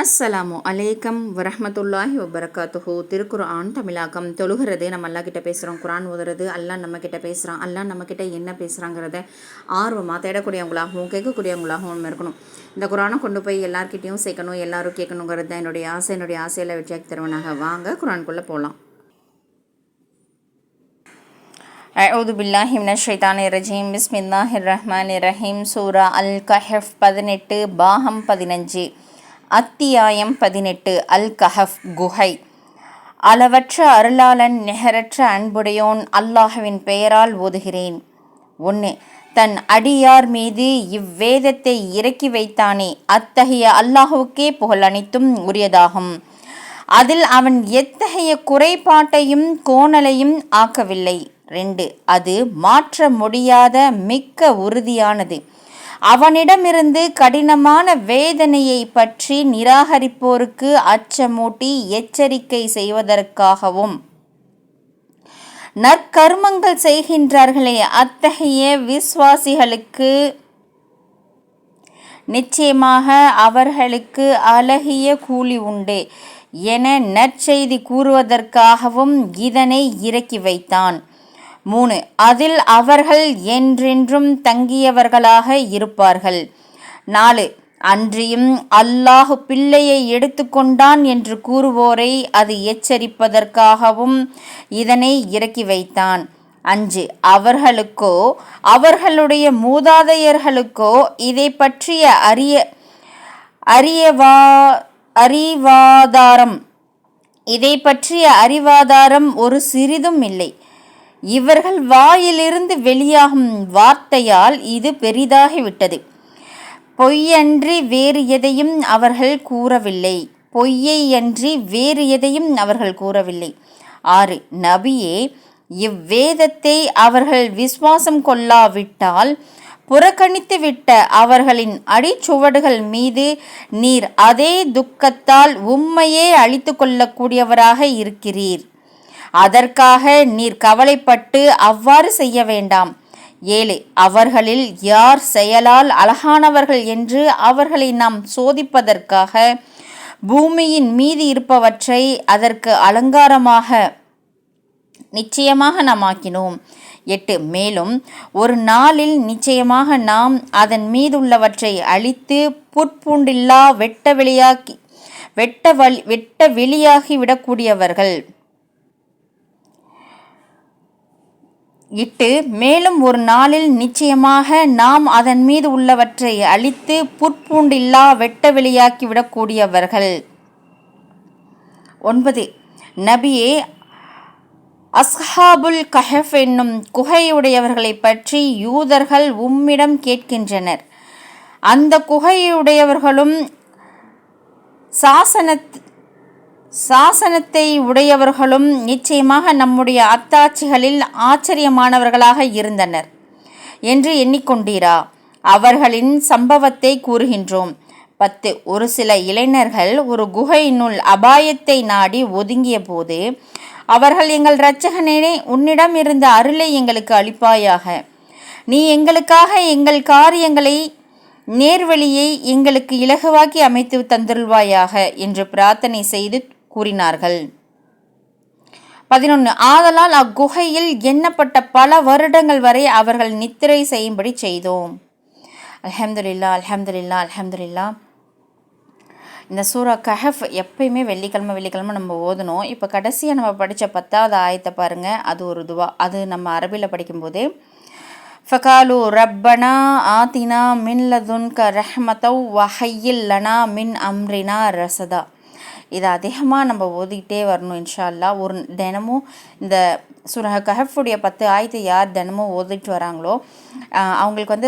அஸ்ஸலாமு அலைக்கம் வரமத்துல்லாஹி வபரகாத்துஹு. திருக்குர்ஆன் தமிழாக்கம் தொழுகிறது. நம்ம அல்லா கிட்ட பேசுகிறோம் குரான் ஓதுறது. அல்லா நம்ம கிட்ட பேசுகிறான் அல்லாஹ் நம்ம கிட்ட என்ன பேசுகிறாங்கிறத ஆர்வமாக தேடக்கூடியவங்களாகவும் கேட்கக்கூடியவங்களாகவும் நம்ம இருக்கணும். இந்த குரானை கொண்டு போய் எல்லார்கிட்டையும் சேர்க்கணும் எல்லாரும் கேட்கணுங்கிறது தான் என்னுடைய ஆசை. என்னுடைய ஆசையில் வெற்றியாக்கி தருவனாக. வாங்க குரான்குள்ளே போகலாம் அவுது பில்லாஹி ஷைதான் ஷைத்தானி ரஜீம். பிஸ்மில்லாஹிர் ரஹ்மான் ரஹீம். சூரா அல் கஹஃப் பதினெட்டு பாகம் பதினஞ்சு. அத்தியாயம் பதினெட்டு அல் கஹப் குஹை. அளவற்ற அருளாளன் நிகரற்ற அன்புடையோன் அல்லாஹுவின் பெயரால் ஓதுகிறேன். ஒன்று தன் அடியார் மீது இவ்வேதத்தை இறக்கி வைத்தானே அத்தகைய அல்லாஹுவுக்கே புகழ் அனைத்தும் உரியதாகும். அதில் அவன் எத்தகைய குறைபாட்டையும் கோணலையும் ஆக்கவில்லை. ரெண்டு அது மாற்ற முடியாத மிக்க உறுதியானது. அவனிடமிருந்து கடினமான வேதனையை பற்றி நிராகரிப்போருக்கு அச்சமூட்டி எச்சரிக்கை செய்வதற்காகவும் நற்கர்மங்கள் செய்கின்றார்களே அத்தகைய விசுவாசிகளுக்கு நிச்சயமாக அவர்களுக்கு அழகிய கூலி உண்டு என நற்செய்தி கூறுவதற்காகவும் இதனை இறக்கி வைத்தான். மூணு அதில் அவர்கள் என்றென்றும் தங்கியவர்களாக இருப்பார்கள். நாலு அன்றியும் அல்லாஹு பிள்ளையை எடுத்துக்கொண்டான் என்று கூறுவோரை அது எச்சரிப்பதற்காகவும் இதனை இறக்கி வைத்தான். அஞ்சு அவர்களுக்கோ அவர்களுடைய மூதாதையர்களுக்கோ இதை பற்றிய அரிய அறியவா அறிவாதாரம் இதை பற்றிய அறிவாதாரம் ஒரு சிறிதும் இல்லை. இவர்கள் வாயிலிருந்து வெளியாகும் வார்த்தையால் இது பெரிதாகிவிட்டது. பொய்யன்றி வேறு எதையும் அவர்கள் கூறவில்லை. பொய்யை அன்றி வேறு எதையும் அவர்கள் கூறவில்லை. ஆறு நபியே இவ்வேதத்தை அவர்கள் விசுவாசம் கொள்ளாவிட்டால் புறக்கணித்துவிட்ட அவர்களின் அடிச்சுவடுகள் மீது நீர் அதே துக்கத்தால் உம்மையே அழித்து கொள்ளக்கூடியவராக இருக்கிறீர். அதற்காக நீர் கவலைப்பட்டு அவ்வாறு செய்ய வேண்டாம். ஏழு அவர்களில் யார் செயலால் அழகானவர்கள் என்று அவர்களை நாம் சோதிப்பதற்காக பூமியின் மீது இருப்பவற்றை அதற்கு அலங்காரமாக நிச்சயமாக நாம் ஆக்கினோம். எட்டு மேலும் ஒரு நாளில் நிச்சயமாக நாம் அதன் மீதுள்ளவற்றை அழித்து புற்பூண்டில்லா வெட்ட வெளியாக்கி வெட்ட வழி வெட்ட வெளியாகி விடக்கூடியவர்கள் இட்டு மேலும் ஒரு நாளில் நிச்சயமாக நாம் அதன் மீது உள்ளவற்றை அழித்து புற்பூண்டில்லா வெட்ட வெளியாக்கி விடக்கூடியவர்கள். ஒன்பது நபியே அஸ்ஹாபுல் கஹஃப் என்னும் குகையுடையவர்களை பற்றி யூதர்கள் உம்மிடம் கேட்கின்றனர். அந்த குகையுடையவர்களும் சாசனத் சாசனத்தை உடையவர்களும் நிச்சயமாக நம்முடைய அத்தாட்சிகளில் ஆச்சரியமானவர்களாக இருந்தனர் என்று எண்ணிக்கொண்டீரா? அவர்களின் சம்பவத்தை கூறுகின்றோம். பத்து ஒரு சில இளைஞர்கள் ஒரு குகையினுள் அபாயத்தை நாடி ஒதுங்கிய போது அவர்கள் எங்கள் இரட்சகனே உன்னிடம் இருந்த அருளை எங்களுக்கு அளிப்பாயாக. நீ எங்களுக்காக எங்கள் காரியங்களை நேர்வழியை எங்களுக்கு இலகுவாக்கி அமைத்து தந்துள்வாயாக என்று பிரார்த்தனை செய்து கூறினார்கள். பதினொன்று ஆதலால் அக்குகையில் எண்ணப்பட்ட பல வருடங்கள் வரை அவர்கள் நித்திரை செய்யும்படி செய்தோம். அலமதுல்லா அலமதுல்லா அலமதுல்லா இந்த சூரா கஹஃப் எப்பயுமே வெள்ளிக்கிழமை வெள்ளிக்கிழமை நம்ம ஓதணும். இப்போ கடைசியாக நம்ம படித்த பத்தாவது ஆயத்தை பாருங்கள் அது ஒரு துவா. அது நம்ம அரபியில் படிக்கும்போது ஃபகாலு ரப்பனா ஆத்தினா மின் லதுன்க ரஹ்மத்தவ் வஹையில் லனா மின் அம்ரினா ரசதா. இதை அதிகமாக நம்ம ஓதிக்கிட்டே வரணும் இன்ஷால்லா ஒரு தினமும் இந்த சுரஹ கஹஃபுடைய பத்து ஆயத்தை யார் தினமும் ஓதிட்டு வராங்களோ அவங்களுக்கு வந்து